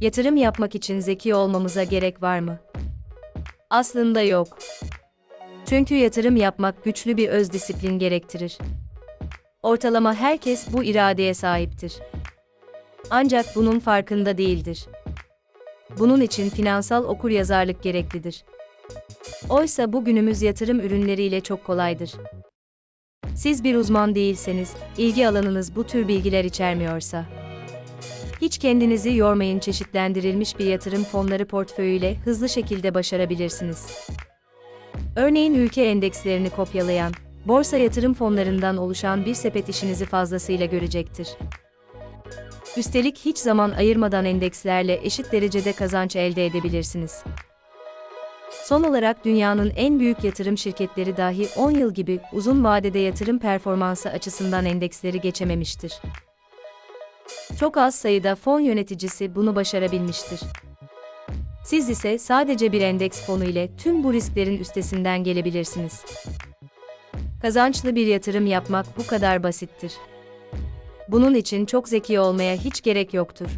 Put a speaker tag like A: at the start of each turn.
A: Yatırım yapmak için zeki olmamıza gerek var mı? Aslında yok. Çünkü yatırım yapmak güçlü bir öz disiplin gerektirir. Ortalama herkes bu iradeye sahiptir. Ancak bunun farkında değildir. Bunun için finansal okuryazarlık gereklidir. Oysa bugünümüz yatırım ürünleriyle çok kolaydır. Siz bir uzman değilseniz, ilgi alanınız bu tür bilgiler içermiyorsa, hiç kendinizi yormayın çeşitlendirilmiş bir yatırım fonları portföyüyle hızlı şekilde başarabilirsiniz. Örneğin ülke endekslerini kopyalayan, borsa yatırım fonlarından oluşan bir sepet işinizi fazlasıyla görecektir. Üstelik hiç zaman ayırmadan endekslerle eşit derecede kazanç elde edebilirsiniz. Son olarak dünyanın en büyük yatırım şirketleri dahi 10 yıl gibi uzun vadede yatırım performansı açısından endeksleri geçememiştir. Çok az sayıda fon yöneticisi bunu başarabilmiştir. Siz ise sadece bir endeks fonu ile tüm bu risklerin üstesinden gelebilirsiniz. Kazançlı bir yatırım yapmak bu kadar basittir. Bunun için çok zeki olmaya hiç gerek yoktur.